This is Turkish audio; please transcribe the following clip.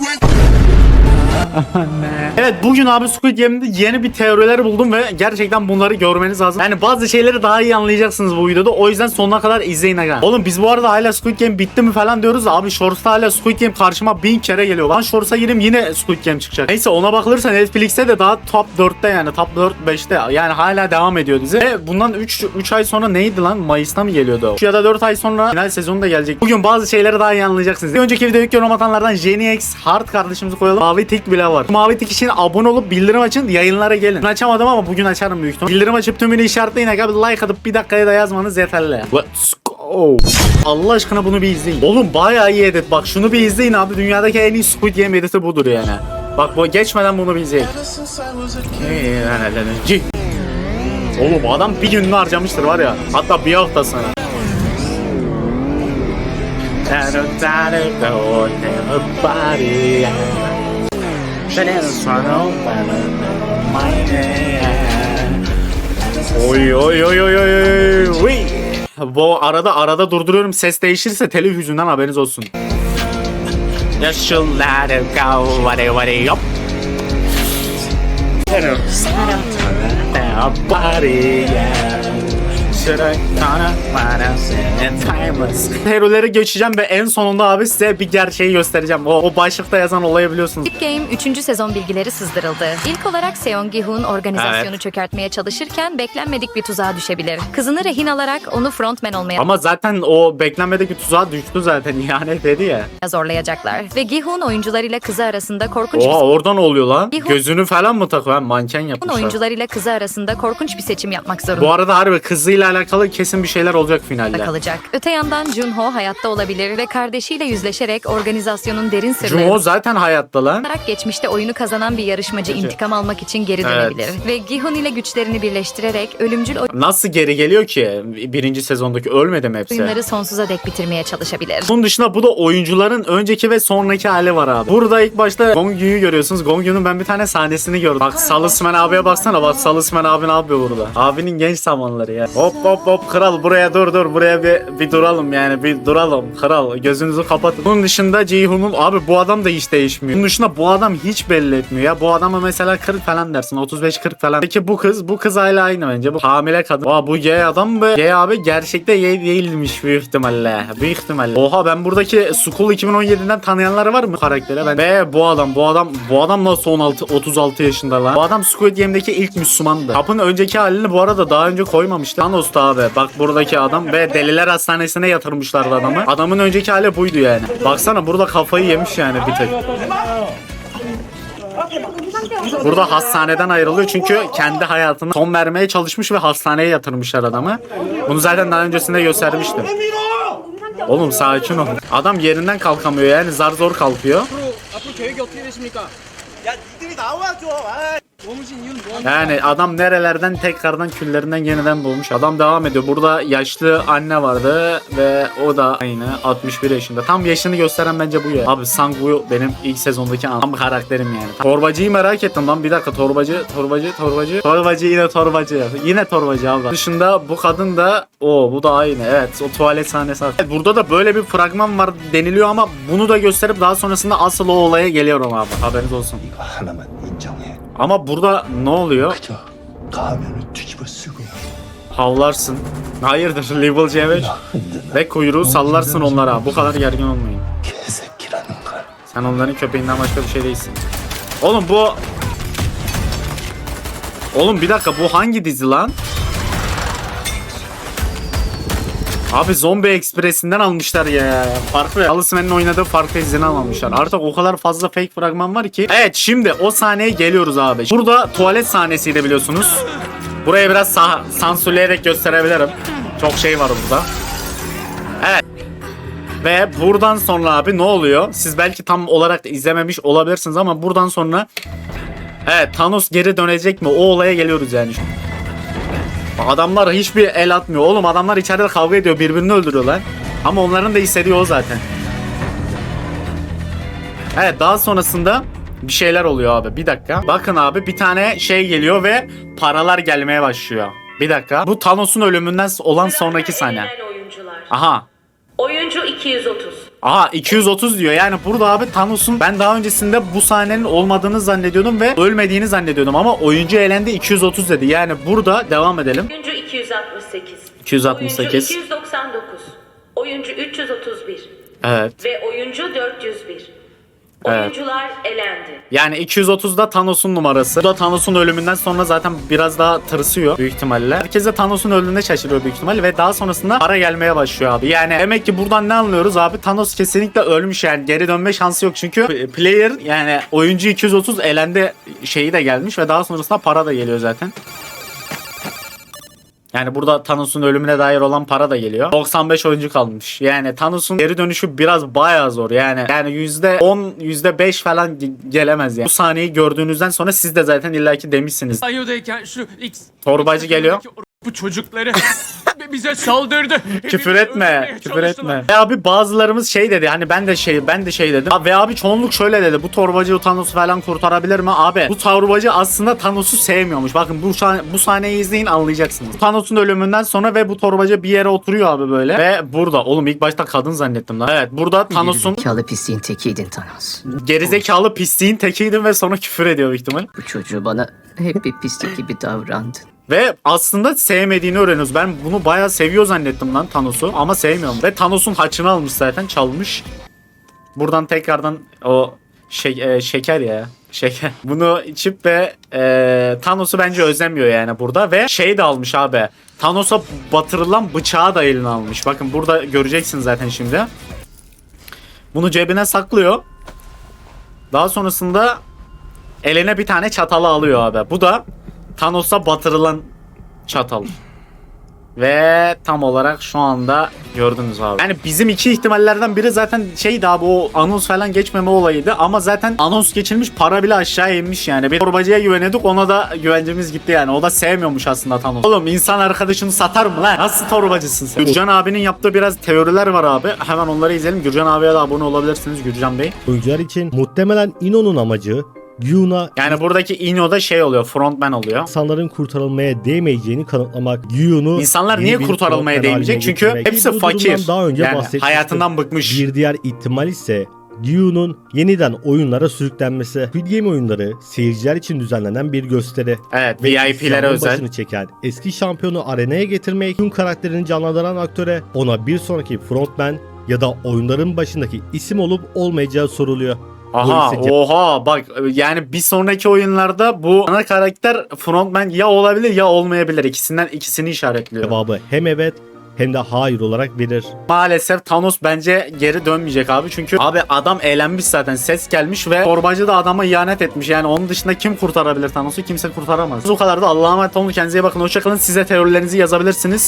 went, went. Evet bugün abi Squid Game'de yeni bir teoriler buldum ve gerçekten bunları görmeniz lazım. Yani bazı şeyleri daha iyi anlayacaksınız bu videoda. O yüzden sonuna kadar izleyin aga. Oğlum biz bu arada hala Squid Game bitti mi falan diyoruz da abi Shorts'ta hala Squid Game karşıma bin kere geliyor. Ben Shorts'a gireyim yine Squid Game çıkacak. Neyse ona bakılırsa Netflix'te de daha top 4'te yani top 4-5'te yani hala devam ediyor dizi. Ve bundan 3 3 ay sonra neydi lan? Mayıs'ta mı geliyordu o? 3 ya da 4 ay sonra final sezonu da gelecek. Bugün bazı şeyleri daha iyi anlayacaksınız. Bir önceki videoya yorum atanlardan Jenny X Hard kardeşimizi koyalım. Mavi tik bile var. Mavi tik için abone olup bildirim açın yayınlara gelin. Dün açamadım ama bugün açarım büyük ihtimal. Bildirim açıp tümünü işaretleyin. Aga bir like atıp bir dakikaya da yazmanız yeterli. Let's go. Allah aşkına bunu bir izleyin. Oğlum bayağı iyi edit. Bak şunu bir izleyin abi. Dünyadaki en iyi Squid Game editi budur yani. Bak bu geçmeden bunu bir izleyin. Oğlum adam bir gününü harcamıştır var ya. Hatta bir hafta sana. Oy oy oy oy oy oy oy. Bu arada arada durduruyorum ses değişirse telif yüzünden haberiniz olsun. Just let it go, what it yop. Body, yeah. Teorileri geçeceğim ve en sonunda abi size bir gerçeği göstereceğim. O, o başlıkta yazan olayı biliyorsunuz. Squid Game 3. sezon bilgileri sızdırıldı. İlk olarak Seong Gi-hoon organizasyonu Evet. çökertmeye çalışırken beklenmedik bir tuzağa düşebilir. Kızını rehin alarak onu frontman olmaya Ama zaten o beklenmedik bir tuzağa düştü zaten ihanet dedi ya. zorlayacaklar. Ve Gi-hoon oyuncularıyla kızı arasında korkunç Oha bir oradan oluyor lan. Bir- Gözünü falan mı takıyor? Ha, Manken yapmışlar. oyuncularıyla kızı arasında korkunç bir seçim yapmak zorunda Bu arada harbi kızıyla alakalı kesin bir şeyler olacak finalde. kalacak. Öte yandan Junho hayatta olabilir ve kardeşiyle yüzleşerek organizasyonun derin Junho sırlarını zaten hayatta lan. olarak geçmişte oyunu kazanan bir yarışmacı intikam almak için geri Evet. dönebilir. Ve Gi-hoon ile güçlerini birleştirerek ölümcül Nasıl geri geliyor ki? Birinci sezondaki ölmedi mi hepsi? oyunları sonsuza dek bitirmeye çalışabilir. Bunun dışında bu da oyuncuların önceki ve sonraki hali var abi. Burada ilk başta Gongyu'yu görüyorsunuz. Gongyu'nun ben bir tane sahnesini gördüm. Bak Salısmen abiye baksana. Bak Salısmen abi ne yapıyor burada? Abinin genç zamanları ya. Hop hop hop kral buraya dur dur. Buraya bir, bir duralım yani. Bir duralım kral. Gözünüzü kapatın. Bunun dışında Ceyhun'un abi bu adam da hiç değişmiyor. Bunun dışında bu adam hiç belli etmiyor ya. Bu adama mesela 40 falan dersin. 35-40 falan. Peki bu kız? Bu kız hala aynı bence. Bu hamile kadın. Aa bu gay adam mı? Gay abi gerçekte gay değilmiş büyük ihtimalle. Büyük ihtimalle. Oha ben buradaki School 2017'den tanıyanlar var mı karaktere? Ben be bu adam bu adam bu adam nasıl 16 36 yaşında lan? Bu adam Squid Game'deki ilk Müslümandı. Kapın önceki halini bu arada daha önce koymamıştı. Thanos'ta abi. Bak buradaki adam ve deliler hastanesine yatırmışlardı adamı. Adamın önceki hali buydu yani. Baksana burada kafayı yemiş yani bir tek. Burada hastaneden ayrılıyor çünkü kendi hayatına son vermeye çalışmış ve hastaneye yatırmışlar adamı. Bunu zaten daha öncesinde göstermiştim. Oğlum sakin ol. Adam yerinden kalkamıyor yani zar zor kalkıyor. Yani adam nerelerden tekrardan küllerinden yeniden bulmuş. Adam devam ediyor. Burada yaşlı anne vardı ve o da aynı 61 yaşında. Tam yaşını gösteren bence bu ya. Abi Sangwoo benim ilk sezondaki anam karakterim yani. Torbacıyı merak ettim lan. Bir dakika torbacı, torbacı, torbacı. Torbacı yine torbacı. Yine torbacı abi. Dışında bu kadın da o bu da aynı. Evet o tuvalet sahnesi. Evet, burada da böyle bir fragman var deniliyor ama bunu da gösterip daha sonrasında asıl o olaya geliyorum abi. Haberiniz olsun. Ama burada ne oluyor? Havlarsın. Hayırdır Label C5? Ve kuyruğu sallarsın onlara. Bu kadar gergin olmayın. Sen onların köpeğinden başka bir şey değilsin. Oğlum bu... Oğlum bir dakika bu hangi dizi lan? Abi Zombie Express'inden almışlar ya. Farklı. Talisman'ın oynadığı farklı diziden almışlar. Artık o kadar fazla fake fragman var ki. Evet şimdi o sahneye geliyoruz abi. Burada tuvalet sahnesiydi biliyorsunuz. Buraya biraz sah- sansürleyerek gösterebilirim. Çok şey var burada. Evet. Ve buradan sonra abi ne oluyor? Siz belki tam olarak da izlememiş olabilirsiniz ama buradan sonra Evet Thanos geri dönecek mi? O olaya geliyoruz yani. Adamlar hiçbir el atmıyor. Oğlum adamlar içeride kavga ediyor. Birbirini öldürüyorlar. Ama onların da hissediyor o zaten. Evet daha sonrasında bir şeyler oluyor abi. Bir dakika. Bakın abi bir tane şey geliyor ve paralar gelmeye başlıyor. Bir dakika. Bu Thanos'un ölümünden olan sonraki sahne. Aha. Oyuncu 230. Aha 230 diyor. Yani burada abi Thanos'un ben daha öncesinde bu sahnenin olmadığını zannediyordum ve ölmediğini zannediyordum ama oyuncu elendi 230 dedi. Yani burada devam edelim. Oyuncu 268. 268. Oyuncu 299. Oyuncu 331. Evet. Ve oyuncu 401. Evet. Oyuncular elendi. Yani 230 da Thanos'un numarası. Bu da Thanos'un ölümünden sonra zaten biraz daha tırsıyor büyük ihtimalle. Herkes de Thanos'un öldüğünde şaşırıyor büyük ihtimalle ve daha sonrasında para gelmeye başlıyor abi. Yani demek ki buradan ne anlıyoruz abi? Thanos kesinlikle ölmüş yani geri dönme şansı yok çünkü player yani oyuncu 230 elendi şeyi de gelmiş ve daha sonrasında para da geliyor zaten. Yani burada Thanos'un ölümüne dair olan para da geliyor. 95 oyuncu kalmış. Yani Thanos'un geri dönüşü biraz bayağı zor. Yani yani %10 %5 falan ge- gelemez yani. Bu sahneyi gördüğünüzden sonra siz de zaten illaki demişsiniz. Banyodayken şu X Torbacı geliyor. bu çocukları bize saldırdı. Küfür etme. Küfür etme. Ve abi bazılarımız şey dedi. Hani ben de şey ben de şey dedim. Ve abi çoğunluk şöyle dedi. Bu torbacı Thanos'u falan kurtarabilir mi? Abi bu torbacı aslında Thanos'u sevmiyormuş. Bakın bu sahne, bu sahneyi izleyin anlayacaksınız. Thanos'un ölümünden sonra ve bu torbacı bir yere oturuyor abi böyle. Ve burada oğlum ilk başta kadın zannettim lan. Evet burada Thanos'un Gerizekalı pisliğin tekiydin Thanos. gerizekalı pisliğin tekiydin ve sonra küfür ediyor büyük ihtimal. Bu çocuğu bana hep bir pislik gibi davrandın. Ve aslında sevmediğini öğreniyoruz. Ben bunu bayağı seviyor zannettim lan Thanos'u ama sevmiyorum. Ve Thanos'un haçını almış zaten çalmış. Buradan tekrardan o şey, e, şeker ya. Şeker. Bunu içip ve e, Thanos'u bence özlemiyor yani burada. Ve şey de almış abi. Thanos'a batırılan bıçağı da eline almış. Bakın burada göreceksiniz zaten şimdi. Bunu cebine saklıyor. Daha sonrasında eline bir tane çatalı alıyor abi. Bu da Thanos'a batırılan çatal. Ve tam olarak şu anda gördünüz abi. Yani bizim iki ihtimallerden biri zaten şeydi abi o anons falan geçmeme olayıydı. Ama zaten anons geçilmiş para bile aşağı inmiş yani. Bir torbacıya güveniyorduk ona da güvencemiz gitti yani. O da sevmiyormuş aslında Thanos. Oğlum insan arkadaşını satar mı lan? Nasıl torbacısın sen? Gürcan abinin yaptığı biraz teoriler var abi. Hemen onları izleyelim. Gürcan abiye de abone olabilirsiniz Gürcan Bey. oyuncular için muhtemelen Ino'nun amacı Gyun'a Yani buradaki Ino'da şey oluyor. Frontman oluyor. insanların kurtarılmaya değmeyeceğini kanıtlamak. Gyun'u İnsanlar niye kurtarılmaya değmeyecek? Çünkü hepsi Bu fakir. Daha önce Yani hayatından bıkmış. Bir diğer ihtimal ise Gyun'un yeniden oyunlara sürüklenmesi. Squid Game oyunları seyirciler için düzenlenen bir gösteri. Evet Ve VIP'lere özel. başını çeken eski şampiyonu arenaya getirmek, Gyun karakterini canlandıran aktöre ona bir sonraki frontman ya da oyunların başındaki isim olup olmayacağı soruluyor. Aha oha bak yani bir sonraki oyunlarda bu ana karakter frontman ya olabilir ya olmayabilir. İkisinden ikisini işaretliyor. cevabı hem evet hem de hayır olarak verir. Maalesef Thanos bence geri dönmeyecek abi. Çünkü abi adam eğlenmiş zaten. Ses gelmiş ve torbacı da adama ihanet etmiş. Yani onun dışında kim kurtarabilir Thanos'u? Kimse kurtaramaz. Bu kadar da Allah'a emanet olun. Kendinize iyi bakın. Hoşçakalın. Size teorilerinizi yazabilirsiniz.